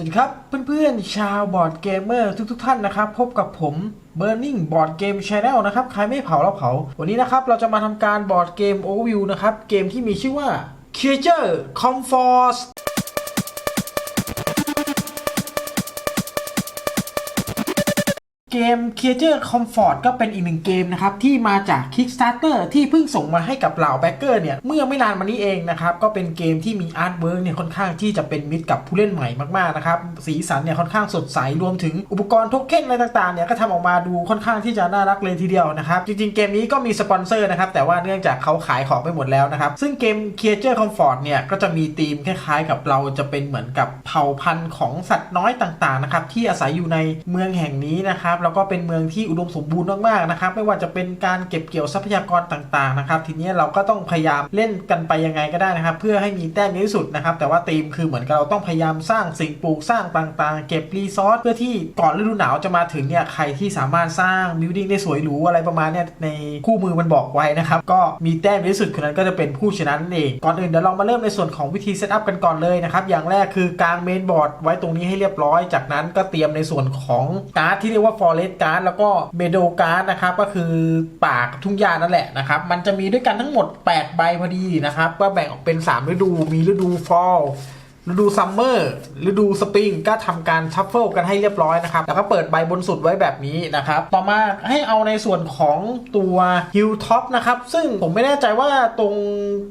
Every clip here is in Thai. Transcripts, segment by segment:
วัสดีครับเพื่อนๆ ชาวบอร์ดเกมเมอร์ทุกๆท่านนะครับ พบกับผม Burning Board Game Channel นะครับ ใครไม่เผาเราเผา วันนี้นะครับ เราจะมาทำการบอร์ดเกม Overview นะครับ เกมที่มีชื่อว่า Creature Comfort เกม Creature Comfort ก็เป็นอีกหนึ่งเกมนะครับ ที่มาจาก Kickstarter ที่เพิ่งส่งมาให้กับเหล่าแบ็กเกอร์เนี่ย เมื่อไม่นานมานี้เองนะครับ ก็เป็นเกมที่มีอาร์ตเวิร์กเนี่ย ค่อนข้างที่จะเป็นมิตรกับผู้เล่นใหม่มาก ๆ นะครับ สีสันเนี่ย ค่อนข้างสดใส รวมถึงอุปกรณ์โทเค็นอะไรต่างๆเนี่ย ก็ทำออกมาดูค่อนข้างที่จะน่ารักเลยทีเดียวนะครับ จริง ๆ เกมนี้ก็มีสปอนเซอร์นะครับแต่ว่าเนื่องจากเขาขายของไปหมดแล้วนะครับซึ่งเกม Creature Comfort เนี่ยก็จะมีธีมคล้ายๆ กับเราจะเป็นเหมือนกับเผ่าพันธุ์ของสัตว์น้อยต่างๆนะครับที่อาศัยอยู่ในเมืองแห่งนี้นะครับแล้วก็เป็นเมืองที่อุดมสมบูรณ์มากๆนะครับ ไม่ว่าจะเป็นการเก็บเกี่ยวทรัพยากรต่างๆนะครับ ทีนี้เราก็ต้องพยายามเล่นกันไปยังไงก็ได้นะครับ เพื่อให้มีแต้มเยอะที่สุดนะครับ แต่ว่าธีมคือเหมือนกับเราต้องพยายามสร้างสิ่งปลูกสร้างต่างๆ เก็บรีซอสเพื่อที่ก่อนฤดูหนาวจะมาถึงเนี่ยใครที่สามารถสร้างบิวดิ้งได้สวยหรูอะไรประมาณเนี่ยในคู่มือมันบอกไว้นะครับ ก็มีแต้มเยอะที่สุดคนนั้นก็จะเป็นผู้ชนะนั่นเองก่อนอื่นเดี๋ยวเรามาเริ่มในส่วนของวิธีเซตอัพกันก่อนเลยนะครับอย่างแรกคือกางเมนบอร์ดไว้ตรงนี้ให้เรียบร้อย จากนั้นก็เตรียมในส่วนของการ์ดที่เรียกว่า forest card แล้วก็เมโดการ์ดนะครับก็คือป่ากับทุ่งหญ้านั่นแหละนะครับมันจะมีด้วยกันทั้งหมด 8 ใบพอดีนะครับก็แบ่งออกเป็น 3 ฤดูมีฤดู fall ฤดูซัมเมอร์ฤดูสปริงก็ทำการชัฟเฟิลกันให้เรียบร้อยนะครับ แล้วก็เปิดใบบนสุดไว้แบบนี้นะครับ ต่อมาให้เอาในส่วนของตัวฮิลท็อปนะครับ ซึ่งผมไม่แน่ใจว่าตรง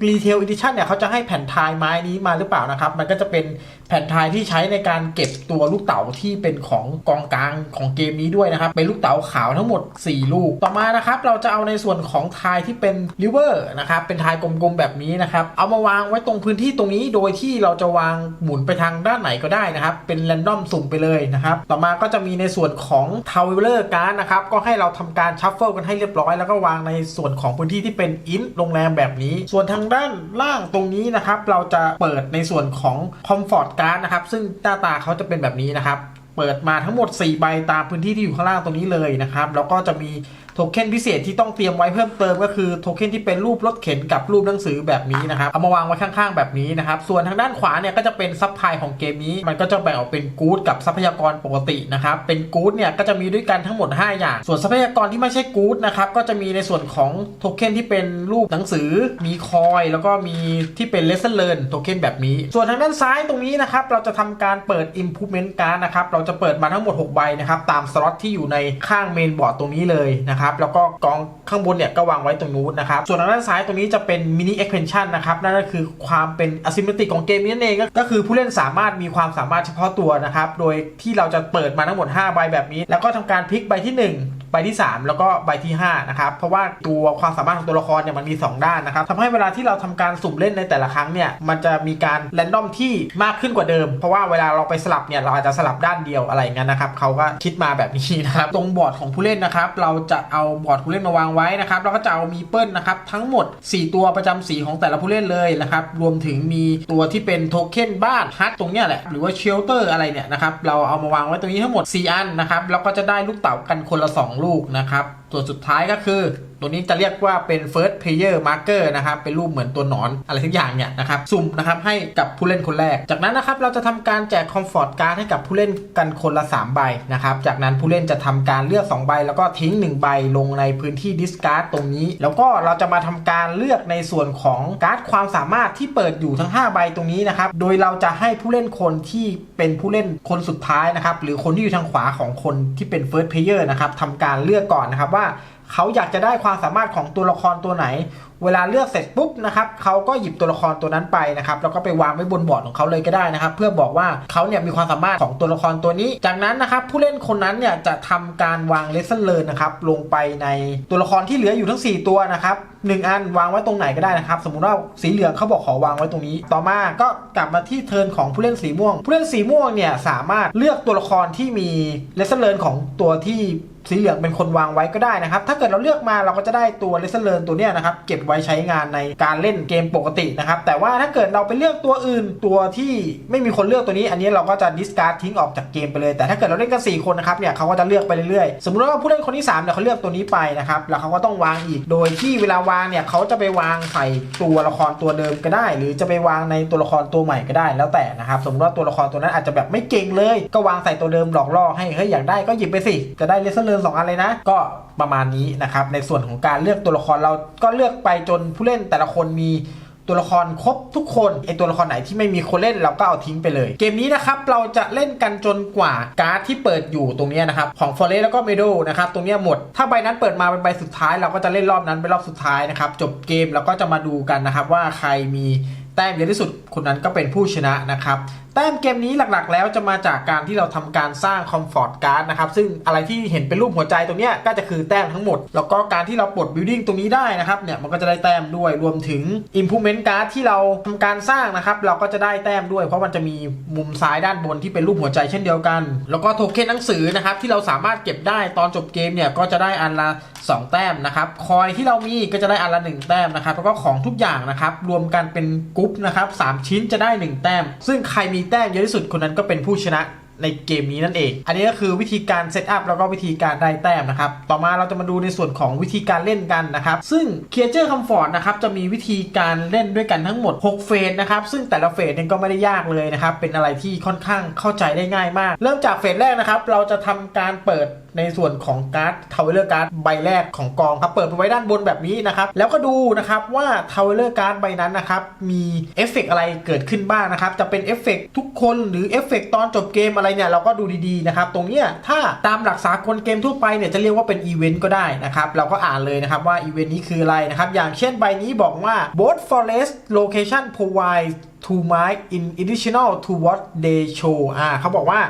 รีเทลอีดิชันเนี่ยเขาจะให้แผ่นทายไม้นี้มาหรือเปล่านะครับ มันก็จะเป็น แผ่นทายที่ใช้ในการเก็บตัวลูกเต๋าที่เป็นของกองกลางของเกมนี้ด้วยนะครับเป็นลูกเต๋าขาวทั้งหมด 4 ลูก ต่อมานะครับเราจะเอาในส่วนของทายที่เป็นริเวอร์นะครับเป็นทายกลมๆแบบนี้นะครับเอามาวางไว้ตรงพื้นที่ตรงนี้โดยที่เราจะวางหมุนไปทางด้านไหนก็ได้นะครับเป็นแรนดอมสุ่มไปเลยนะครับต่อมาก็จะมีในส่วนของทาวเวลเลอร์การ์ดนะครับก็ให้เราทำการชัฟเฟิลกันให้เรียบร้อย แล้วก็วางในส่วนของพื้นที่ที่เป็นอินโรงแรมแบบนี้ ส่วนทางด้านล่างตรงนี้นะครับเราจะเปิดในส่วนของคอมฟอร์ตการ์ดนะครับ ซึ่งหน้าตาเขาจะเป็นแบบนี้นะครับ เปิดมาทั้งหมด 4 ใบตามพื้นที่ที่อยู่ข้างล่างตรงนี้เลยนะครับ แล้วก็จะมี โทเค็นพิเศษที่ต้องเตรียมไว้เพิ่มเติมก็คือโทเค็นที่เป็นรูปรถเข็นกับรูปหนังสือแบบนี้นะครับเอามาวางไว้ข้างๆแบบนี้นะครับส่วนทางด้านขวาเนี่ยก็จะเป็นซับพลายของเกมนี้ มันก็จะแบ่งออกเป็นกู๊ดกับทรัพยากรปกตินะครับเป็นกู๊ดเนี่ยก็จะมีด้วยกันทั้งหมด 5 อย่าง ส่วนทรัพยากรที่ไม่ใช่กู๊ดนะครับก็จะมีในส่วนของโทเค็นที่เป็นรูปหนังสือมีคอยแล้วก็มีที่เป็น lesson learn โทเค็นแบบนี้ ส่วนทางด้านซ้ายตรงนี้นะครับเราจะทำการเปิด improvement card นะครับเราจะเปิดมาทั้งหมด 6 ใบนะครับตามสล็อตที่อยู่ในข้างเมนบอร์ดตรงนี้เลยนะครับแล้วก็กองข้างบนเนี่ยก็วางไว้ตรงนู้นนะครับส่วนด้านซ้ายตรงนี้จะเป็นมินิเอ็กเพนชั่นนะครับนั่นก็คือความเป็นอ s y m m e t r i c ของเกมนี้นั่นเองก็คือผู้เล่นสามารถมีความสามารถเฉพาะตัวนะครับโดยที่เราจะเปิดมาทั้งหมด5ใบแบบนี้ แล้วก็ทำการพลิกใบที่ 1 ใบที่ 3 แล้วก็ใบที่5นะครับเพราะว่าตัวความสามารถของตัวละครเนี่ยมันมี 2 ด้านนะครับทำให้เวลาที่เราทำการสุ่มเล่นในแต่ละครั้งเนี่ยมันจะมีการแรนดอมที่มากขึ้นกว่าเดิม เพราะว่าเวลาเราไปสลับเนี่ยเราอาจจะสลับด้านเดียวอะไรเงี้ยนะครับเขาก็คิดมาแบบนี้นะครับตรงบอร์ดของผู้เล่นนะครับเราจะเอาบอร์ดผู้เล่นมาวางไว้นะครับแล้วก็จะเอามีเปิลนะครับทั้งหมด 4 ตัวประจำสีของแต่ละผู้เล่นเลยนะครับรวมถึงมีตัวที่เป็นโทเค็นบ้านฮัทตรงเนี้ยแหละหรือว่าเชลเตอร์อะไรเนี่ยนะครับเราเอามาวางไว้ตรงนี้ทั้งหมด 4 อันนะครับแล้วก็จะได้ลูกเต๋ากันคนละ 2ลูกนะครับ ส่วนสุดท้ายก็คือ ตัวนี้จะเรียกว่าเป็น first player marker นะครับ เป็นรูปเหมือนตัวหนอนอะไรทุกอย่างเนี่ยนะครับ สุ่มนะครับให้กับผู้เล่นคนแรก จากนั้นนะครับเราจะทำการแจก comfort card ให้กับผู้เล่นกันคนละ 3 ใบนะครับ จากนั้นผู้เล่นจะทำการเลือก 2 ใบ แล้วก็ทิ้ง 1 ใบลงในพื้นที่ discard ตรงนี้ แล้วก็เราจะมาทำการเลือกในส่วนของการ์ดความสามารถที่เปิดอยู่ทั้ง 5 ใบตรงนี้นะครับ โดยเราจะให้ผู้เล่นคนที่เป็นผู้เล่นคนสุดท้ายนะครับ หรือคนที่อยู่ทางขวาของคนที่เป็น first player นะครับทำการเลือกก่อนนะครับว่าเขาอยากจะได้ความสามารถของตัวละครตัวไหน เวลาเลือกเสร็จปุ๊บนะครับเขาก็หยิบตัวละครตัวนั้นไปนะครับแล้วก็ไปวางไว้บนบอร์ดของเขาเลยก็ได้นะครับ เพื่อบอกว่าเขาเนี่ยมีความสามารถของตัวละครตัวนี้ จากนั้นนะครับผู้เล่นคนนั้นเนี่ยจะทำการวางเลสเซอร์เลนนะครับลงไปในตัวละครที่เหลืออยู่ทั้ง 4 ตัวนะครับหนึ่งอันวางไว้ตรงไหนก็ได้นะครับ สมมุติว่าสีเหลืองเขาบอกขอวางไว้ตรงนี้ ต่อมาก็กลับมาที่เทิร์นของผู้เล่นสีม่วง ผู้เล่นสีม่วงเนี่ยสามารถเลือกตัวละครที่มีเลสเซอร์เลนของตัวที่ สีเหลืองเป็นคนวางไว้ก็ได้นะครับ ถ้าเกิดเราเลือกมาเราก็จะได้ตัวเลเซอร์เลนตัวเนี้ยนะครับ เก็บไว้ใช้งานในการเล่นเกมปกตินะครับ แต่ว่าถ้าเกิดเราไปเลือกตัวอื่นตัวที่ไม่มีคนเลือกตัวนี้ อันนี้เราก็จะดิสการ์ดทิ้งออกจากเกมไปเลย แต่ถ้าเกิดเราเล่นกัน4คนนะครับเนี่ยเขาก็จะเลือกไปเรื่อยๆ สมมติว่าผู้เล่นคนที่3เนี่ยเขาเลือกตัวนี้ไปนะครับแล้วเขาก็ต้องวางอีก โดยที่เวลาวางเนี่ยเขาจะไปวางใส่ตัวละครตัวเดิมก็ได้ หรือจะไปวางในตัวละครตัวใหม่ก็ได้แล้วแต่นะครับสมมติว่าตัวละครตัวนั้นอาจจะแบบไม่เก่งเลย ก็วางใส่ตัวเดิมหลอกล่อให้เฮ้ยอยากได้ก็หยิบไปสิจะได้เลเซอร์เลนสองอันเลยนะ ก็ประมาณนี้นะครับ ในส่วนของการเลือกตัวละครเราก็เลือกไปจนผู้เล่นแต่ละคนมีตัวละครครบทุกคนไอตัวละครไหนที่ไม่มีคนเล่นเราก็เอาทิ้งไปเลย เกมนี้นะครับเราจะเล่นกันจนกว่าการ์ดที่เปิดอยู่ตรงนี้นะครับของ f o r e s t แล้วก็ Meadow นะครับตรงนี้หมด ถ้าใบนั้นเปิดมาเป็นใบสุดท้าย เราก็จะเล่นรอบนั้นเป็นรอบสุดท้ายนะครับจบเกมเราก็จะมาดูกันนะครับว่าใครมีแต้มเยอะที่สุดคนนั้นก็เป็นผู้ชนะนะครับแต้มเกมนี้หลักๆ แล้วจะมาจากการที่เราทำการสร้างคอมฟอร์ตการ์ดนะครับซึ่งอะไรที่เห็นเป็นรูปหัวใจตรงนี้ก็จะคือแต้มทั้งหมด แล้วก็การที่เราปลดบิลดิ้งตรงนี้ได้นะครับเนี่ยมันก็จะได้แต้มด้วยรวมถึง Improvement Card ที่เราทำการสร้างนะครับเราก็จะได้แต้มด้วย เพราะมันจะมีมุมซ้ายด้านบนที่เป็นรูปหัวใจเช่นเดียวกัน แล้วก็โทเค็นหนังสือนะครับที่เราสามารถเก็บได้ตอนจบเกมเนี่ยก็จะได้อันละ 2 แต้มนะครับคอยที่เรามีก็จะได้อันละ 1 แต้มนะครับแล้วก็ของทุกอย่างนะครับรวมกันเป็นกรุ๊ปนะครับสามชิ้นจะได้ 1 แต้ม ซึ่งใครมีแต้มเยอะที่สุดคนนั้นก็เป็นผู้ชนะในเกมนี้นั่นเอง อันนี้ก็คือวิธีการเซตอัพแล้วก็วิธีการได้แต้มนะครับ ต่อมาเราจะมาดูในส่วนของวิธีการเล่นกันนะครับ ซึ่งเคียร์เจอร์คอมฟอร์ตนะครับจะมีวิธีการเล่นด้วยกันทั้งหมด 6 เฟสนะครับ ซึ่งแต่ละเฟสเนี่ยก็ไม่ได้ยากเลยนะครับ เป็นอะไรที่ค่อนข้างเข้าใจได้ง่ายมาก เริ่มจากเฟสแรกนะครับ เราจะทำการเปิดในส่วนของการ์ดทาวเวอร์การ์ดใบแรกของกองครับเปิดไปไว้ด้านบนแบบนี้นะครับแล้วก็ดูนะครับว่าทาวเวอร์การ์ดใบนั้นนะครับมีเอฟเฟกต์อะไรเกิดขึ้นบ้างนะครับจะเป็นเอฟเฟกต์ทุกคนหรือเอฟเฟกต์ตอนจบเกมอะไรเนี่ยเราก็ดูดีๆนะครับตรงเนี้ยถ้าตามหลักสากลเกมทั่วไปเนี่ยจะเรียกว่าเป็นอีเวนต์ก็ได้นะครับเราก็อ่านเลยนะครับว่าอีเวนต์นี้คืออะไรนะครับอย่างเช่นใบนี้บอกว่า both forest location provide to my in additional to what they show อ่าเขาบอกว่า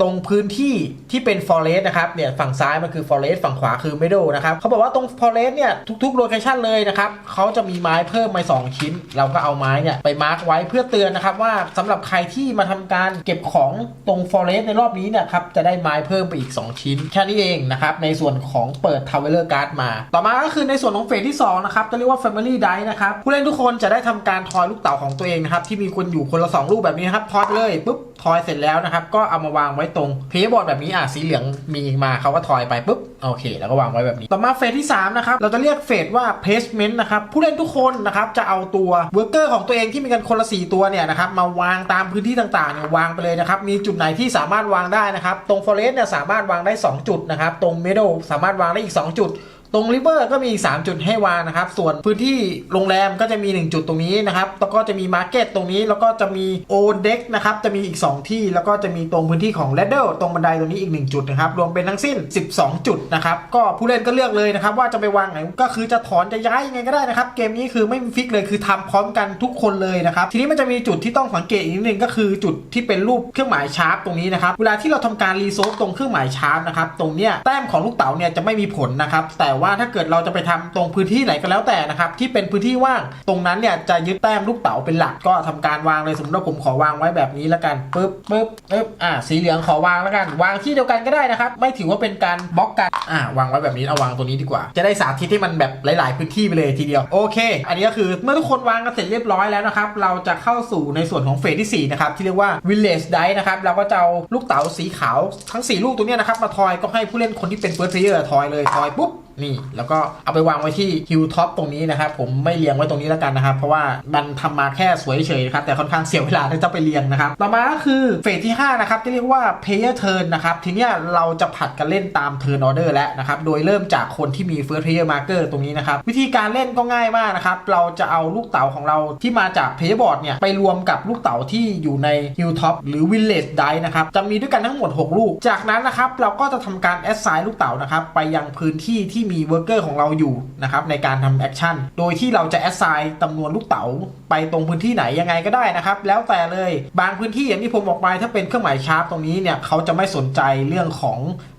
ตรงพื้นที่ที่เป็น forest นะครับเนี่ยฝั่งซ้ายมันคือ forest ฝั่งขวาคือ meadow นะครับเขาบอกว่าตรง forest เนี่ยทุกๆ location เลยนะครับเขาจะมีไม้เพิ่มมา2ชิ้น เราก็เอาไม้เนี่ยไปมาร์กไว้เพื่อเตือนนะครับว่าสำหรับใครที่มาทำการเก็บของตรง forest ในรอบนี้เนี่ยครับจะได้ไม้เพิ่มไปอีก 2 ชิ้น แค่นี้เองนะครับในส่วนของเปิด traveler card มา ต่อมาก็คือในส่วนของเฟสที่2นะครับจะเรียกว่า family dice นะครับผู้เล่นทุกคนจะได้ทำการทอยลูกเต๋าของตัวเองนะครับที่มีคนอยู่คนละ2ลูกแบบนี้ครับทอยไปเลยปุ๊บ ทอยเสร็จแล้วนะครับ ก็เอามาวางไว้ตรงเพย์บอร์ดแบบนี้อะสีเหลืองมีมาเขาก็ทอยไปปุ๊บโอเค แล้วก็วางไว้แบบนี้ ต่อมาเฟสที่3นะครับเราจะเรียกเฟสว่า placement นะครับผู้เล่นทุกคนนะครับจะเอาตัวเวอร์เกอร์ของตัวเองที่มีกันคนละ 4 ตัวเนี่ยนะครับมาวางตามพื้นที่ต่างๆเนี่ยวางไปเลยนะครับมีจุดไหนที่สามารถวางได้นะครับตรง forest เนี่ยสามารถวางได้ 2 จุดนะครับตรง meadow สามารถวางได้อีก 2 จุด ตรงริเวอร์ก็มีอีก3จุดให้วางนะครับ ส่วนพื้นที่โรงแรมก็จะมี 1 จุดตรงนี้นะครับ แล้วก็จะมีมาร์เก็ตตรงนี้ แล้วก็จะมีโอเด็กนะครับ จะมีอีก 2 ที่ แล้วก็จะมีตรงพื้นที่ของเลดเดอร์ตรงบันไดตรงนี้อีก 1 จุดนะครับ รวมเป็นทั้งสิ้น 12 จุดนะครับ ก็ผู้เล่นก็เลือกเลยนะครับ ว่าจะไปวางไหน ก็คือจะถอนจะย้ายยังไงก็ได้นะครับ เกมนี้คือไม่มีฟิกเลย คือทำพร้อมกันทุกคนเลยนะครับ ทีนี้มันจะมีจุดที่ต้องสังเกตอีกนิดนึงก็คือจุดที่เป็นรูปเครื่องหมายชาร์ปตรงนี้นะครับ เวลาที่เราทำการรีโซฟตรงเครื่องหมายชาร์ปนะครับ ตรงเนี้ยแต้มของลูกเต๋าเนี่ยจะไม่มีผลนะครับ แต่วว่าถ้าเกิดเราจะไปทำตรงพื้นที่ไหนก็แล้วแต่นะครับที่เป็นพื้นที่ว่างตรงนั้นเนี่ยจะยึดแต้มลูกเต๋าเป็นหลักก็ทำการวางเลยสมมติว่าผมขอวางไว้แบบนี้แล้วกันปึ๊บปึ๊บปึ๊บอ่าสีเหลืองขอวางแล้วกัน วางที่เดียวกันก็ได้นะครับ ไม่ถือว่าเป็นการบล็อกกันอ่าวางไว้แบบนี้เอาวางตัวนี้ดีกว่า จะได้สาธิตที่มันแบบหลาย ๆ พื้นที่ไปเลยทีเดียวโอเค อันนี้ก็คือเมื่อทุกคนวางกันเสร็จเรียบร้อยแล้วนะครับเราจะเข้าสู่ในส่วนของเฟสที่4นะครับที่เรียกว่า village dice นะครับเราก็จะเอาลูกเต๋าสีขาวทั้ง 4 ลูกตัวนี้นะครับมาทอยก็ให้ผู้เล่นคนที่เป็น first player ทอยเลยทอยปุ๊บ นี่ แล้วก็เอาไปวางไว้ที่ฮิวท็อปตรงนี้นะครับ ผมไม่เรียงไว้ตรงนี้แล้วกันนะครับ เพราะว่ามันทำมาแค่สวยเฉยครับ แต่ค่อนข้างเสียเวลาที่จะไปเรียงนะครับ ต่อมาก็คือเฟสที่ 5 นะครับที่เรียกว่า player turn นะครับ ทีนี้เราจะผัดกันเล่นตาม turn order แล้วนะครับ โดยเริ่มจากคนที่มี first player marker ตรงนี้นะครับ วิธีการเล่นก็ง่ายมากนะครับ เราจะเอาลูกเต๋าของเราที่มาจาก player board เนี่ยไปรวมกับลูกเต๋าที่อยู่ใน hill top หรือ village die นะครับ จะมีด้วยกันทั้งหมด 6 ลูก จากนั้นนะครับเราก็จะทำการ assign ลูกเต๋านะครับไปยังพื้นที่ที่มี worker ของเราอยู่นะครับในการทำแอคชั่น โดยที่เราจะ assign จำนวนลูกเต๋าไปตรงพื้นที่ไหนยังไงก็ได้นะครับ แล้วแต่เลยบางพื้นที่อย่างที่ผมบอกไปถ้าเป็นเครื่องหมายชาร์ปตรงนี้เนี่ยเขาจะไม่สนใจเรื่องของ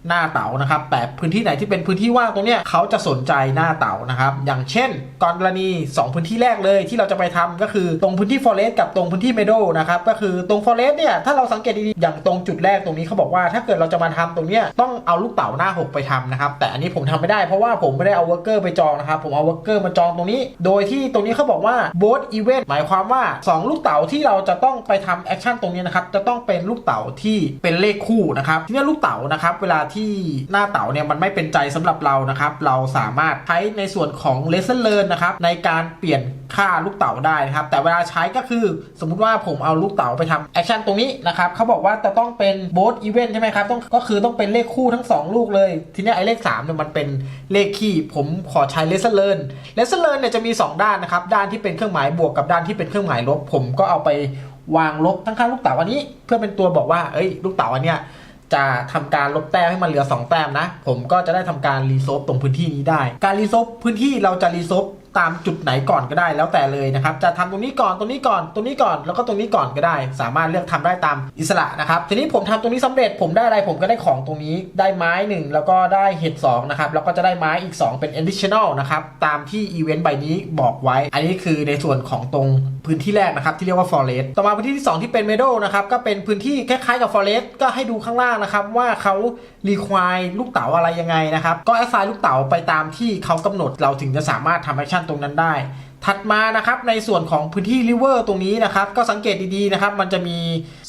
หน้าเต๋านะครับ แต่พื้นที่ไหนที่เป็นพื้นที่ว่างตรงเนี้ยเขาจะสนใจหน้าเต๋านะครับ อย่างเช่น กรณี 2 พื้นที่แรกเลยที่เราจะไปทำก็คือตรงพื้นที่ forest กับตรงพื้นที่ meadow นะครับก็คือตรง forest เนี่ยถ้าเราสังเกตดีๆอย่างตรงจุดแรกตรงนี้เขาบอกว่า ถ้าเกิดเราจะมาทำตรงเนี้ยต้องเอาลูกเต๋าหน้าหกไปทำนะครับแต่อันนี้ผมทำไม่ได้เพราะว่าผมไม่ได้เอา worker ไปจองนะครับ ผมเอา worker มาจองตรงนี้ โดยที่ตรงนี้เขาบอกว่า both event หมายความว่า 2 ลูกเต๋าที่เราจะต้องไปทำแอคชั่นตรงนี้นะครับ จะต้องเป็นลูกเต๋าที่เป็นเลขคู่นะครับทีนี้ลูกเต๋านะครับ เวลาที่หน้าเต๋าเนี่ยมันไม่เป็นใจสำหรับเรานะครับ เราสามารถใช้ในส่วนของ lesson learn นะครับ ในการเปลี่ยนค่าลูกเต๋าได้นะครับ แต่เวลาใช้ก็คือ สมมุติว่าผมเอาลูกเต๋าไปทำแอคชั่นตรงนี้นะครับเขาบอกว่าจะต้องเป็น both event ใช่ไหมครับต้องก็คือต้องเป็นเลขคู่ทั้ง 2 ลูกเลย ทีนี้ไอ้เลข3เนี่ยมันเป็นเลขคี่ผมขอใช้ lesson learn lesson learn เนี่ยจะมี 2 ด้านนะครับ ด้านที่เป็นเครื่องหมายบวกกับด้านที่เป็นเครื่องหมายลบ ผมก็เอาไปวางลบทั้งข้างลูกเต๋าอันนี้ เพื่อเป็นตัวบอกว่า เอ้ย ลูกเต๋าอันเนี้ยจะทำการลบแต้มให้มันเหลือ 2 แต้มนะ ผมก็จะได้ทำการรีโซฟตรงพื้นที่นี้ได้ การรีโซฟพื้นที่เราจะรีโซฟ ตามจุดไหนก่อนก็ได้แล้วแต่เลยนะครับ จะทำตรงนี้ก่อนตรงนี้ก่อนตรงนี้ก่อนแล้วก็ตรงนี้ก่อนก็ได้ สามารถเลือกทำได้ตามอิสระนะครับ ทีนี้ผมทำตรงนี้สำเร็จผมได้อะไรผมก็ได้ของตรงนี้ได้ไม้หนึ่งแล้วก็ได้เห็ด2นะครับแล้วก็จะได้ไม้อีก 2 เป็น additional นะครับตามที่อีเวนต์ใบนี้บอกไว้ อันนี้คือในส่วนของตรงพื้นที่แรกนะครับที่เรียกว่า forest ต่อมาพื้นที่ที่ 2 ที่เป็น meadow นะครับก็เป็นพื้นที่คล้ายๆกับ forest ก็ให้ดูข้างล่างนะครับว่าเขา รีควายลูกเต๋าอะไรยังไงนะครับ ก็ assign ลูกเต๋าไปตามที่เขากำหนดเราถึงจะสามารถทำแอคชั่นตรงนั้นได้ ถัดมานะครับในส่วนของพื้นที่ริเวอร์ตรงนี้นะครับก็สังเกตดีๆนะครับมันจะมี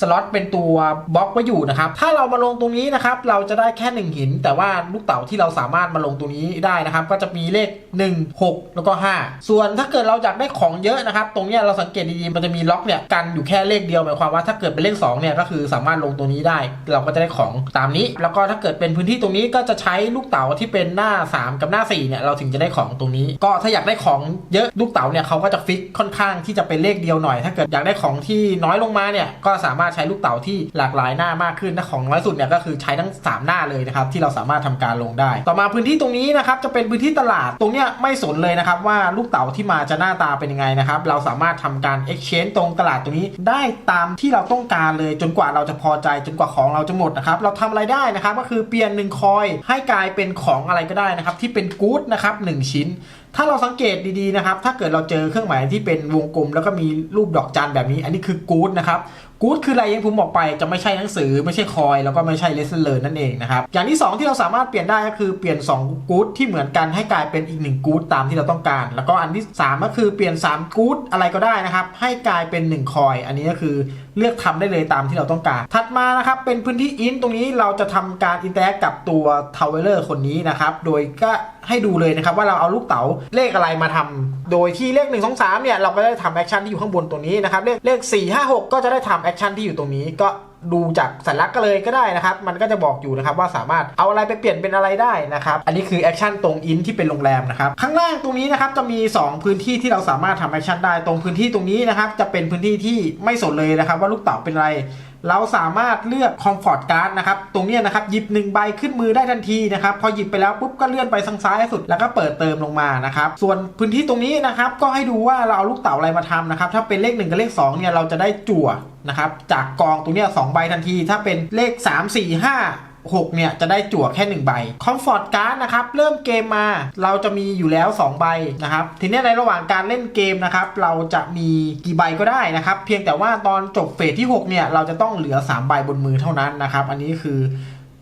สล็อตเป็นตัวบล็อกไว้อยู่นะครับถ้าเรามาลงตรงนี้นะครับเราจะได้แค่ 1 หิน แต่ว่าลูกเต๋าที่เราสามารถมาลงตรงนี้ได้นะครับ ก็จะมีเลข 1 6 แล้วก็ 5 ส่วนถ้าเกิดเราอยากได้ของเยอะนะครับ ตรงเนี้ยเราสังเกตดีๆมันจะมีล็อกเนี่ยกันอยู่แค่เลขเดียวหมายความว่าถ้าเกิดเป็นเลข2เนี่ยก็คือสามารถลงตรงนี้ได้ เราก็จะได้ของตามนี้ แล้วก็ถ้าเกิดเป็นพื้นที่ตรงนี้ก็จะใช้ลูกเต๋าที่เป็นหน้า 3 กับหน้า4เนี่ยเราถึงจะได้ของตรงนี้ ก็ถ้าอยากได้ของเยอะลูกเต๋าเนี่ยเขาก็จะฟิกค่อนข้างที่จะเป็นเลขเดียวหน่อย ถ้าเกิดอยากได้ของที่น้อยลงมาเนี่ยก็สามารถใช้ลูกเต๋าที่หลากหลายหน้ามากขึ้นถ้าของน้อยสุดเนี่ยก็คือใช้ทั้ง 3 หน้าเลยนะครับที่เราสามารถทำการลงได้ ต่อมาพื้นที่ตรงนี้นะครับจะเป็นพื้นที่ตลาดตรงเนี้ยไม่สนเลยนะครับว่าลูกเต๋าที่มาจะหน้าตาเป็นยังไงนะครับเราสามารถทำการ exchange ตรงตลาดตรงนี้ได้ตามที่เราต้องการเลยจนกว่าเราจะพอใจจนกว่าของเราจะหมดนะครับเราทำอะไรได้นะครับก็คือเปลี่ยนหนึ่งคอยให้กลายเป็นของอะไรก็ได้นะครับที่เป็นกู๊ดนะครับหนึ่งชิ้น ถ้าเราสังเกตดีๆนะครับ ถ้าเกิดเราเจอเครื่องหมายที่เป็นวงกลม แล้วก็มีรูปดอกจันแบบนี้ อันนี้คือกู๊ดนะครับกู๊ดคืออะไรยังผมบอกไปจะไม่ใช่หนังสือไม่ใช่คอยแล้วก็ไม่ใช่เลสเซอร์นั่นเองนะครับ อย่างที่ 2 ที่เราสามารถเปลี่ยนได้ก็คือเปลี่ยน2กู๊ดที่เหมือนกันให้กลายเป็นอีก1กู๊ดตามที่เราต้องการ แล้วก็อันที่ 3 ก็คือเปลี่ยน3กู๊ดอะไรก็ได้นะครับให้กลายเป็น 1 คอย อันนี้ก็คือ เลือกทำได้เลยตามที่เราต้องการ ถัดมานะครับเป็นพื้นที่อินตรงนี้เราจะทำการอินเตอร์แอคกับตัวทาวเวลเลอร์คนนี้นะครับ โดยก็ให้ดูเลยนะครับว่าเราเอาลูกเต๋าเลขอะไรมาทำโดยที่เลข 1 2 3เนี่ยเราก็ได้ทำแอคชั่นที่อยู่ข้างบนตรงนี้นะครับเลขเลข4 5 6 ก็จะได้ทำแอคชั่นที่อยู่ตรงนี้ก็ ดูจากสัญลักษณ์ก็เลยก็ได้นะครับ มันก็จะบอกอยู่นะครับว่าสามารถเอาอะไรไปเปลี่ยนเป็นอะไรได้นะครับ อันนี้คือแอคชั่นตรงอินที่เป็นโรงแรมนะครับ ข้างล่างตรงนี้นะครับจะมี 2 พื้นที่ที่เราสามารถทำแอคชั่นได้ ตรงพื้นที่ตรงนี้นะครับจะเป็นพื้นที่ที่ไม่สนเลยนะครับ ว่าลูกเต๋าเป็นอะไร เราสามารถเลือก Comfort Card นะครับ ตรงนี้นะครับหยิบ1ใบขึ้นมือได้ทันทีนะครับ พอหยิบไปแล้วปุ๊บก็เลื่อนไปทางซ้ายสุด แล้วก็เปิดเติมลงมานะครับ ส่วนพื้นที่ตรงนี้นะครับ ก็ให้ดูว่าเราเอาลูกเต๋าอะไรมาทำนะครับ ถ้าเป็นเลข 1 กับเลข2เนี่ยเราจะได้จั่วนะครับ จากกองตรงนี้สองใบทันที ถ้าเป็นเลข 3 4 5 6 เนี่ย จะได้จั่วแค่ 1 ใบ Comfort Card นะครับ เริ่มเกมมาเราจะมีอยู่แล้ว 2 ใบนะครับ ทีนี้ในระหว่างการเล่นเกมนะครับ เราจะมีกี่ใบก็ได้นะครับ เพียงแต่ว่าตอนจบเฟสที่ 6 เนี่ย เราจะต้องเหลือ 3 ใบบนมือเท่านั้นนะครับ อันนี้คือ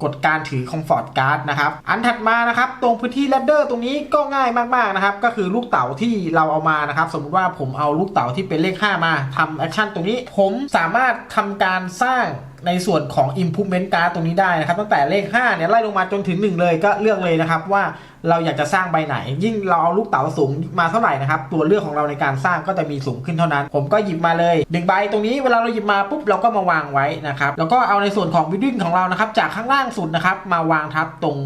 กฎการถือ Comfort Card นะครับ อันถัดมานะครับ ตรงพื้นที่ Ladder ตรงนี้ก็ง่ายมาก ๆ นะครับ ก็คือลูกเต๋าที่เราเอามานะครับ สมมุติว่าผมเอาลูกเต๋าที่เป็นเลข 5 มาทำแอคชั่นตรงนี้ ผมสามารถทำการสร้าง ในส่วนของ improvement card ตรงนี้ได้นะครับ ตั้งแต่เลข5เนี่ยไล่ลงมาจนถึง 1 เลยก็เลือกเลยนะครับว่าเราอยากจะสร้างใบไหน ยิ่งเราเอาลูกเต๋าสูงมาเท่าไหร่นะครับ ตัวเลือกของเราในการสร้างก็จะมีสูงขึ้นเท่านั้น ผมก็หยิบมาเลยหนึ่งใบตรงนี้เวลาเราหยิบมาปุ๊บเราก็มาวางไว้นะครับ แล้วก็เอาในส่วนของ building ของเรานะครับ จากข้างล่างสุดนะครับ มาวางทับตรง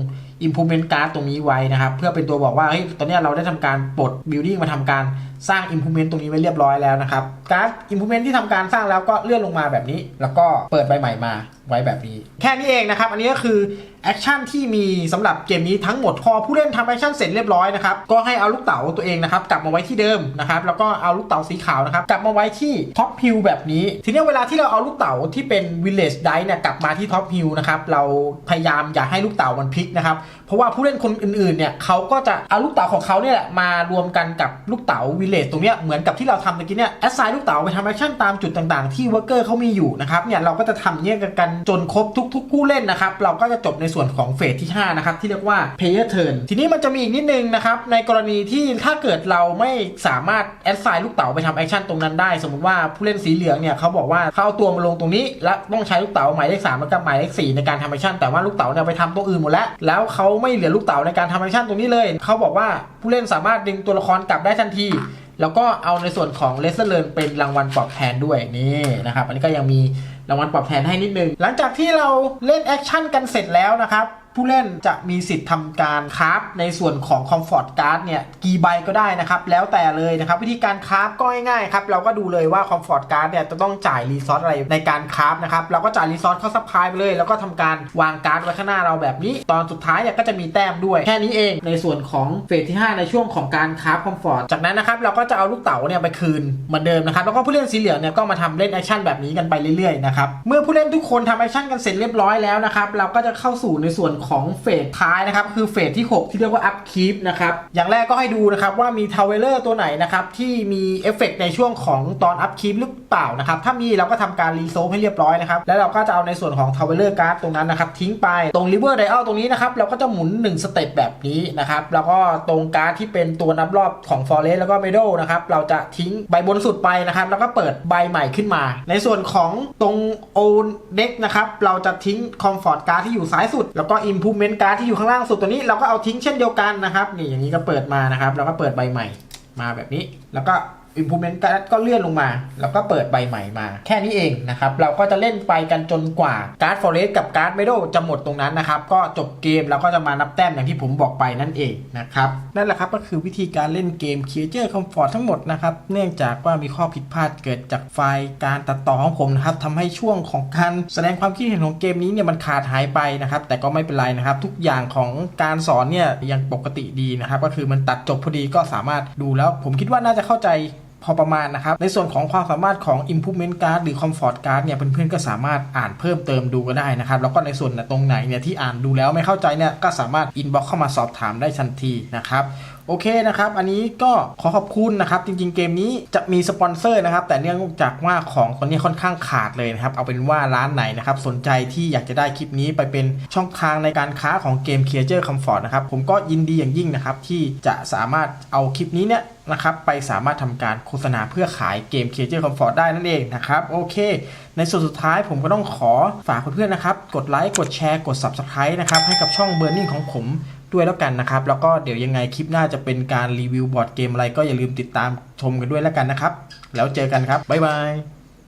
improvement card ตรงนี้ไว้นะครับ เพื่อเป็นตัวบอกว่าเฮ้ยตอนนี้เราได้ทำการปลด building มาทำการสร้าง improvement ตรงนี้ไว้เรียบร้อยแล้วนะครับการ์ด improvement ที่ทำการสร้างแล้วก็เลื่อนลงมาแบบนี้ แล้วก็เปิดใบใหม่มาไว้แบบนี้ แค่นี้เองนะครับ อันนี้ก็คือแอคชั่นที่มีสำหรับเกมนี้ทั้งหมดพอผู้เล่นทำแอคชั่นเสร็จเรียบร้อยนะครับ ก็ให้เอาลูกเต๋าตัวเองนะครับ กลับมาไว้ที่เดิมนะครับ แล้วก็เอาลูกเต๋าสีขาวนะครับ กลับมาไว้ที่ท็อปฮิลแบบนี้ ทีนี้เวลาที่เราเอาลูกเต๋าที่เป็นวิลเลจไดเนี่ยกลับมาที่ท็อปฮิลนะครับ เราพยายามอย่าให้ลูกเต๋ามันพลิกนะครับ เพราะว่าผู้เล่นคนอื่นๆเนี่ยเขาก็จะเอาลูกเต๋าของเขาเนี่ยแหละมารวมกันกับลูกเต๋าวิเลจตรงเนี้ยเหมือนกับที่เราทำเมื่อกี้เนี่ยแอสไซน์ลูกเต๋าไปทำแอคชั่นตามจุดต่างๆ ที่เวิร์กเกอร์เขามีอยู่นะครับเนี่ยเราก็จะทำเนี่ยกันจนครบทุกๆผู้เล่นนะครับเราก็จะจบในส่วนของเฟสที่5นะครับที่เรียกว่า player turn ทีนี้มันจะมีอีกนิดนึงนะครับในกรณีที่ถ้าเกิดเราไม่สามารถแอดไซน์ลูกเต๋าไปทำแอคชั่นตรงนั้นได้ สมมติว่าผู้เล่นสีเหลืองเนี่ยเขาบอกว่าเขาเอาตัวมาลงตรงนี้ และต้องใช้ลูกเต๋าหมายเลข3แล้วก็หมายเลข4ในการทำแอคชั่นแต่ว่าลูกเต๋าเนี่ยไปทำตัวอื่นหมดแล้ว แล้วเขาไม่เหลือลูกเต๋าในการทำแอคชั่นตรงนี้เลยเขาบอกว่าผู้เล่นสามารถดึงตัวละครกลับได้ทันที แล้วก็เอาในส่วนของเลสเ r อร์เป็นรางวัลปลอบแทนด้วยนี่นะครับ อันนี้ก็ยังมีรางวัลปลอบแทนให้นิดนึง หลังจากที่เราเล่นแอคชั่นกันเสร็จแล้วนะครับ ผู้เล่นจะมีสิทธิ์ทำการคราฟในส่วนของคอมฟอร์ตการ์ดเนี่ยกี่ใบก็ได้นะครับ แล้วแต่เลยนะครับวิธีการคราฟก็ง่ายๆครับเราก็ดูเลยว่าคอมฟอร์ตการ์ดเนี่ยจะต้องจ่ายรีซอสอะไรในการคราฟนะครับเราก็จ่ายรีซอสเข้าซัพพลายไปเลย แล้วก็ทำการวางการ์ดไว้ข้างหน้าเราแบบนี้ ตอนสุดท้ายเนี่ยก็จะมีแต้มด้วยแค่นี้เองในส่วนของเฟสที่ 5 ในช่วงของการคราฟคอมฟอร์ตจากนั้นนะครับเราก็จะเอาลูกเต๋าเนี่ยไปคืนเหมือนเดิมนะครับแล้วก็ผู้เล่นสีเหลืองเนี่ยก็มาทำเล่นแอคชั่นแบบนี้กันไปเรื่อยๆนะครับเมื่อผู้เล่นทุกคนทำแอคชั่นกันเสร็จเรียบร้อยแล้วนะครับเราก็จะเข้าสู่ในส่วนขของเฟสท้ายนะครับคือเฟสที่ 6 ที่เรียกว่าอัพคีปนะครับอย่างแรกก็ให้ดูนะครับว่ามีทาวเวลเลอร์ตัวไหนนะครับที่มีเอฟเฟกในช่วงของตอนอัพคีปหรือเปล่านะครับถ้ามีเราก็ทำการรีโซฟให้เรียบร้อยนะครับแล้วเราก็จะเอาในส่วนของทาวเวลเลอร์การ์ดตรงนั้นนะครับทิ้งไปตรงริเวอร์ไดอัลตรงนี้นะครับเราก็จะหมุน 1 สเต็ปแบบนี้นะครับแล้วก็ตรงการ์ดที่เป็นตัวนับรอบของฟอเรสแล้วก็เมโดนะครับเราจะทิ้งใบบนสุดไปนะครับแล้วก็เปิดใบใหม่ขึ้นมา ในส่วนของตรงโอนเด็กนะครับเราจะทิ้งคอมฟอร์ตการ์ดที่อยู่ซ้ายสุด แล้วก็อิมพูเมนต์การ์ดที่อยู่ข้างล่างสุดตัวนี้เราก็เอาทิ้งเช่นเดียวกันนะครับ นี่อย่างนี้ก็เปิดมานะครับ แล้วก็เปิดใบใหม่มาแบบนี้ แล้วก็ improvement การ์ดก็เลื่อนลงมา แล้วก็เปิดใบใหม่มา แค่นี้เองนะครับ เราก็จะเล่นไปกันจนกว่าการ์ด forest กับการ์ด m e d o จะหมดตรงนั้นนะครับ ก็จบเกมแล้วก็จะมานับแต้มอย่างที่ผมบอกไปนั่นเองนะครับนั่นแหละครับก็คือวิธีการเล่นเกม Creature Comfort ทั้งหมดนะครับ เนื่องจากว่ามีข้อผิดพลาดเกิดจากไฟล์การตัดต่อของผมนะครับทำให้ช่วงของการแสดงความคิดเห็นของเกมนี้เนี่ยมันขาดหายไปนะครับ แต่ก็ไม่เป็นไรนะครับ ทุกอย่างของการสอนเนี่ยยังปกติดีนะครับ ก็คือมันตัดจบพอดีก็สามารถดูแล้ว ผมคิดว่าน่าจะเข้าใจ พอประมาณนะครับ ในส่วนของความสามารถของ Improvement Card หรือ Comfort Card เนี่ยเพื่อนๆก็สามารถอ่านเพิ่มเติมดูก็ได้นะครับ แล้วก็ในส่วนตรงไหนเนี่ยที่อ่านดูแล้วไม่เข้าใจเนี่ยก็สามารถ inbox เข้ามาสอบถามได้ทันทีนะครับ โอเคนะครับ อันนี้ก็ขอขอบคุณนะครับ จริง ๆ เกมนี้จะมีสปอนเซอร์นะครับ แต่เนื่องจากว่าของคนนี้ค่อนข้างขาดเลยนะครับ เอาเป็นว่าร้านไหนนะครับ สนใจที่อยากจะได้คลิปนี้ไปเป็นช่องทางในการค้าของเกม Creature Comfort นะครับ ผมก็ยินดีอย่างยิ่งนะครับ ที่จะสามารถเอาคลิปนี้เนี่ยนะครับไปสามารถทำการโฆษณาเพื่อขายเกม Creature Comfort ได้นั่นเองนะครับ โอเค ในส่วนสุดท้ายผมก็ต้องขอฝากเพื่อนๆนะครับ กดไลค์กดแชร์กด Subscribe นะครับ ให้กับช่อง Burning ของผม ด้วยแล้วกันนะครับ แล้วก็เดี๋ยวยังไงคลิปหน้าจะเป็นการรีวิวบอร์ดเกมอะไรก็อย่าลืมติดตามชมกันด้วยแล้วกันนะครับ แล้วเจอกันครับบ๊ายบาย